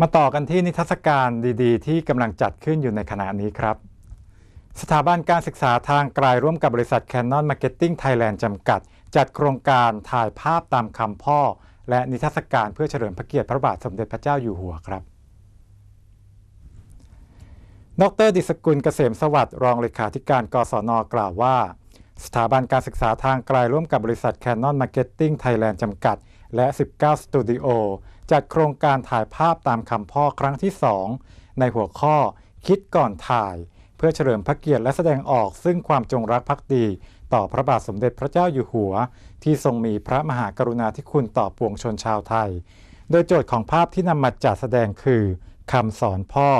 มาต่อกันที่นิทรรศการดีๆ ที่กำลังจัดขึ้นอยู่ในขณะนี้ครับ สถาบันการศึกษาทางไกลร่วมกับบริษัท Canon Marketing Thailand จำกัด จัดโครงการถ่ายภาพตามคำพ่อ และนิทรรศการเพื่อเฉลิมพระเกียรติพระบาทสมเด็จพระเจ้าอยู่หัวครับ ดรดิษกุลเกษมสวัสดิ์รองเลขาธิการกศนกล่าวว่า สถาบันการศึกษาทางไกลร่วมกับบริษัท Canon Marketing Thailand จำกัด และ 19 สตูดิโอ จัดโครงการถ่ายภาพตามคำพ่อครั้งที่ 2 ในหัวข้อคิดก่อนถ่าย เพื่อเฉลิมพระเกียรติและแสดงออกซึ่งความจงรักภักดี ต่อพระบาทสมเด็จพระเจ้าอยู่หัว ที่ทรงมีพระมหากรุณาธิคุณต่อปวงชนชาวไทย โดยโจทย์ของภาพที่นำมาจัดแสดงคือคำสอนพ่อ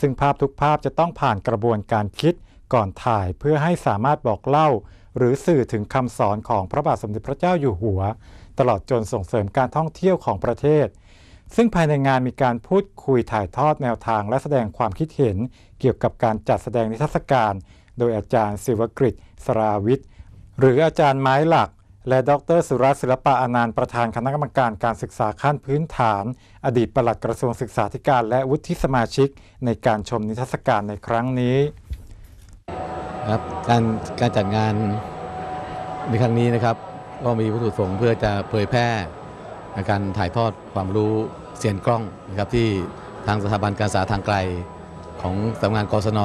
ซึ่งภาพทุกภาพจะต้องผ่านกระบวนการคิดก่อนถ่ายเพื่อให้สามารถบอกเล่า หรือสื่อถึงคำสอนของพระบาทสมเด็จพระเจ้าอยู่หัว ตลอดจนส่งเสริมการท่องเที่ยวของประเทศ ซึ่งภายในงานมีการพูดคุยถ่ายทอดแนวทางและแสดงความคิดเห็น เกี่ยวกับการจัดแสดงนิทรรศการ โดยอาจารย์ศิวกฤตสราวิทย์ หรืออาจารย์ไม้หลัก และดรสุรัตศิลปะอนันต์ประธานคณะกรรมการการศึกษาขั้นพื้นฐาน อดีตปลัดกระทรวงศึกษาธิการและวุฒิสมาชิก ในการชมนิทรรศการในครั้งนี้ครับการการจัดงานในครั้งนี้นะครับ ก็มีวัตถุประสงค์เพื่อจะเผยแพร่ การถ่ายทอดความรู้เสียนกล้องนะครับที่ทางสถาบันการศึกษาทางไกล ของสำนักงานกศน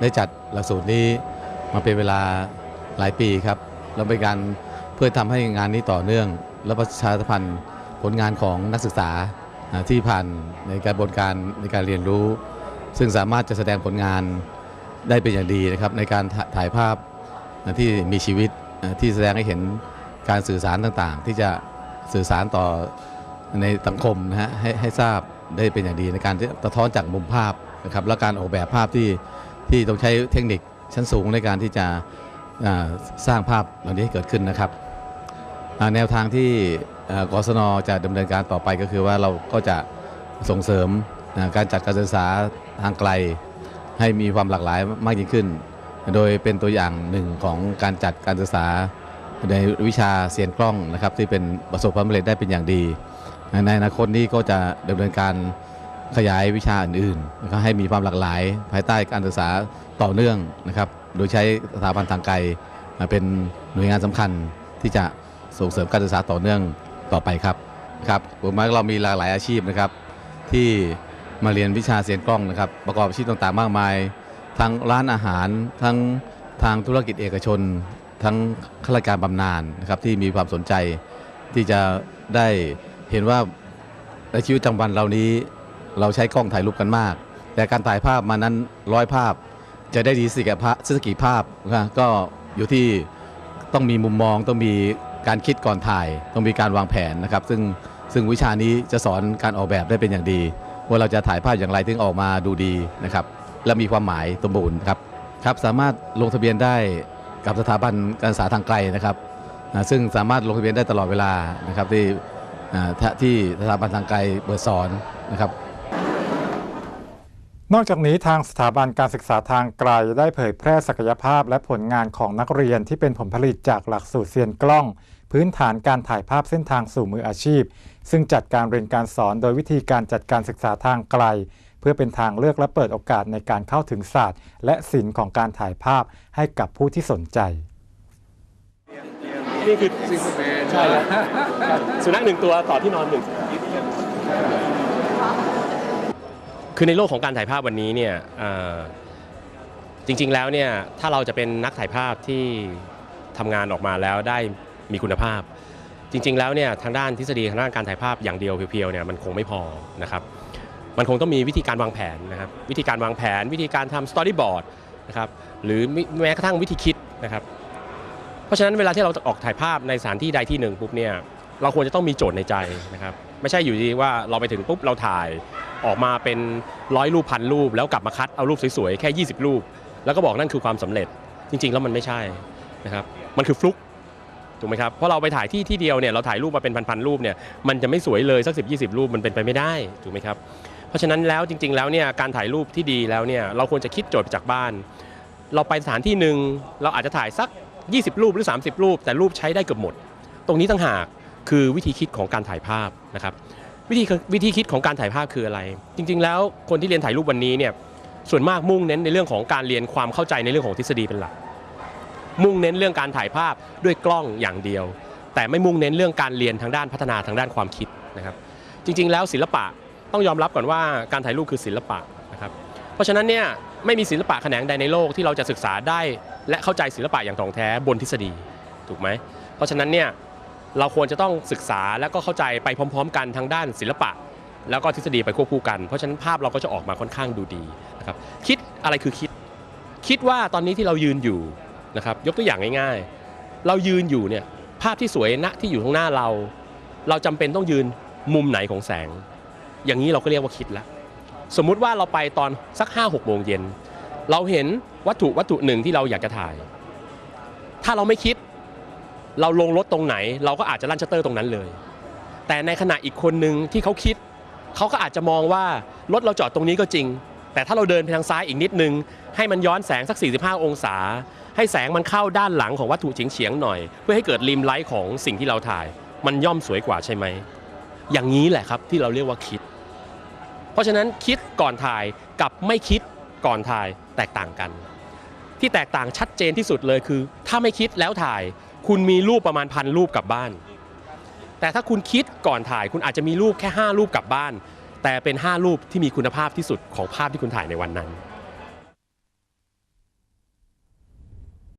ได้จัดหลักสูตรนี้มาเป็นเวลาหลายปีครับแล้วเป็นการเพื่อทำให้งานนี้ต่อเนื่อง และประชาสัมพันธ์ผลงานของนักศึกษาที่ผ่านในกระบวนการในการเรียนรู้ ซึ่งสามารถจะแสดงผลงานได้เป็นอย่างดีนะครับในการถ่ายภาพที่มีชีวิตที่แสดงให้เห็นการสื่อสารต่างๆ ที่จะ สื่อสารต่อในสังคมนะฮะให้ให้ทราบได้เป็นอย่างดีในการที่สะท้อนจากมุมภาพนะครับและการออกแบบภาพที่ที่ต้องใช้เทคนิคชั้นสูงในการที่จะสร้างภาพเหล่านี้ให้เกิดขึ้นนะครับแนวทางที่กศนจะดำเนินการต่อไปก็คือว่าเราก็จะส่งเสริมการจัดการศึกษาทางไกล ให้มีความหลากหลายมากยิ่งขึ้น โดยเป็นตัวอย่างหนึ่งของการจัดการศึกษา ในวิชาเสียนกล้องนะครับที่เป็นประสบความสำเร็จได้เป็นอย่างดี ในอนาคตนี้ก็จะดำเนินการขยายวิชาอื่นๆนะครับให้มีความหลากหลาย ภายใต้การศึกษาต่อเนื่องนะครับ โดยใช้สถาบันทางไกลมาเป็นหน่วยงานสำคัญที่จะส่งเสริมการศึกษาต่อเนื่องต่อไปครับครับผมว่าเรามีหลากหลายอาชีพนะครับ ที่มาเรียนวิชาเสียงกล้องนะครับ ประกอบอาชีพต่างๆ มากมาย ทั้งร้านอาหารทั้งทางธุรกิจเอกชน ทั้งข้าราชการบำนาญนะครับที่มีความสนใจที่จะได้เห็นว่าในชีวิตประจำวันเรานี้ เราใช้กล้องถ่ายรูปกันมาก แต่การถ่ายภาพมานั้นร้อยภาพ จะได้ดีสิกภาพสิกี่ภาพนะก็อยู่ที่ต้องมีมุมมองต้องมีการคิดก่อนถ่าย ต้องมีการวางแผนนะครับ ซึ่งซึ่งวิชานี้จะสอนการออกแบบได้เป็นอย่างดี ว่าเราจะถ่ายภาพอย่างไรถึงออกมาดูดีนะครับ และมีความหมายสมบูรณ์ครับครับสามารถลงทะเบียนได้ กับสถาบันการศึกษาทางไกลนะครับซึ่งสามารถลงทะเบียนได้ตลอดเวลานะครับที่ที่สถาบันทางไกลเปิดสอนนะครับนอกจากนี้ทางสถาบันการศึกษาทางไกลได้เผยแพร่ศักยภาพและผลงานของนักเรียนที่เป็นผลผลิตจากหลักสูตรเซียนกล้อง พื้นฐานการถ่ายภาพเส้นทางสู่มืออาชีพ ซึ่งจัดการเรียนการสอนโดยวิธีการจัดการศึกษาทางไกล เพื่อเป็นทางเลือกและเปิดโอกาสในการเข้าถึงศาสตร์ และศิลป์ของการถ่ายภาพให้กับผู้ที่สนใจนี่คือใช่แล้วสุนัขหนึ่งตัวต่อที่นอนหนึ่งคือในโลกของการถ่ายภาพวันนี้เนี่ยจริงๆแล้วเนี่ยถ้าเราจะเป็นนักถ่ายภาพที่ทำงานออกมาแล้วได้มีคุณภาพ จริง ๆ แล้วเนี่ยทางด้านทฤษฎีทางด้านการถ่ายภาพอย่างเดียวเพียวๆเนี่ยมันคงไม่พอนะครับ มันคงต้องมีวิธีการวางแผนนะครับวิธีการวางแผน วิธีการทำสตอรี่บอร์ดนะครับหรือแม้กระทั่งวิธีคิดนะครับ เพราะฉะนั้นเวลาที่เราจะออกถ่ายภาพในสถานที่ใดที่หนึ่งปุ๊บเนี่ยเราควรจะต้องมีโจทย์ในใจนะครับไม่ใช่อยู่ดีว่าเราไปถึงปุ๊บเราถ่ายออกมาเป็นร้อยรูปพันรูป แล้วกลับมาคัดเอารูปสวยๆแค่ 20 รูป แล้วก็บอกนั่นคือความสำเร็จจริง ๆ แล้วมันไม่ใช่นะครับมันคือฟลุกถูกไหมครับเพราะเราไปถ่ายที่ที่เดียวเนี่ยเราถ่ายรูปมาเป็นพันๆรูปเนี่ยมันจะไม่สวยเลยสักสิบยีรูปมันเป็นไปไม่ได้ถูกไหมครับ เพราะฉะนั้นแล้วจริง ๆ แล้วเนี่ยการถ่ายรูปที่ดีแล้วเนี่ยเราควรจะคิดโจทย์จากบ้าน เราไปสถานที่หนึ่งเราอาจจะถ่ายสัก 20 รูปหรือ 30 รูป แต่รูปใช้ได้เกือบหมด ตรงนี้ต่างหากคือวิธีคิดของการถ่ายภาพนะครับวิธีวิธีคิดของการถ่ายภาพคืออะไร จริง ๆ แล้วคนที่เรียนถ่ายรูปวันนี้เนี่ยส่วนมากมุ่งเน้นในเรื่องของการเรียนความเข้าใจในเรื่องของทฤษฎีเป็นหลัก มุ่งเน้นเรื่องการถ่ายภาพด้วยกล้องอย่างเดียว แต่ไม่มุ่งเน้นเรื่องการเรียนทางด้านพัฒนาทางด้านความคิดนะครับ จริง ๆ แล้วศิลปะ ต้องยอมรับก่อนว่าการถ่ายรูปคือศิลปะนะครับเพราะฉะนั้นเนี่ยไม่มีศิลปะแขนงใดในโลกที่เราจะศึกษาได้ และเข้าใจศิลปะอย่างถ่องแท้บนทฤษฎีถูกไหมเพราะฉะนั้นเนี่ยเราควรจะต้องศึกษาแล้วก็เข้าใจไปพร้อม ๆ กันทางด้านศิลปะ แล้วก็ทฤษฎีไปควบคู่กัน เพราะฉะนั้นภาพเราก็จะออกมาค่อนข้างดูดีนะครับคิดอะไรคือคิด คิดว่าตอนนี้ที่เรายืนอยู่นะครับยกตัวอย่างง่ายๆ เรายืนอยู่เนี่ยภาพที่สวยณที่อยู่ข้างหน้าเรา เราจำเป็นต้องยืนมุมไหนของแสง อย่างนี้เราก็เรียกว่าคิดแล้วสมมุติว่าเราไปตอนสัก5้าหกโมงเย็นเราเห็นวัตถุวัตถุหนึ่งที่เราอยากจะถ่าย ถ้าเราไม่คิด เราลงรถตรงไหน เราก็อาจจะลั่นชัตเตอร์ตรงนั้นเลย แต่ในขณะอีกคนหนึ่งที่เขาคิด เขาก็อาจจะมองว่ารถเราจอดตรงนี้ก็จริง แต่ถ้าเราเดินไปทางซ้ายอีกนิดนึง ให้มันย้อนแสงสัก 45 องศา ให้แสงมันเข้าด้านหลังของวัตถุเฉียงๆหน่อย เพื่อให้เกิดริมไลท์ของสิ่งที่เราถ่าย มันย่อมสวยกว่าใช่ไหม อย่างนี้แหละครับที่เราเรียกว่าคิด เพราะฉะนั้นคิดก่อนถ่ายกับไม่คิดก่อนถ่ายแตกต่างกัน ที่แตกต่างชัดเจนที่สุดเลยคือ ถ้าไม่คิดแล้วถ่าย คุณมีรูปประมาณพันรูปกลับบ้าน แต่ถ้าคุณคิดก่อนถ่าย คุณอาจจะมีรูปแค่ 5 รูปกลับบ้าน แต่เป็น 5 รูปที่มีคุณภาพที่สุดของภาพที่คุณถ่ายในวันนั้น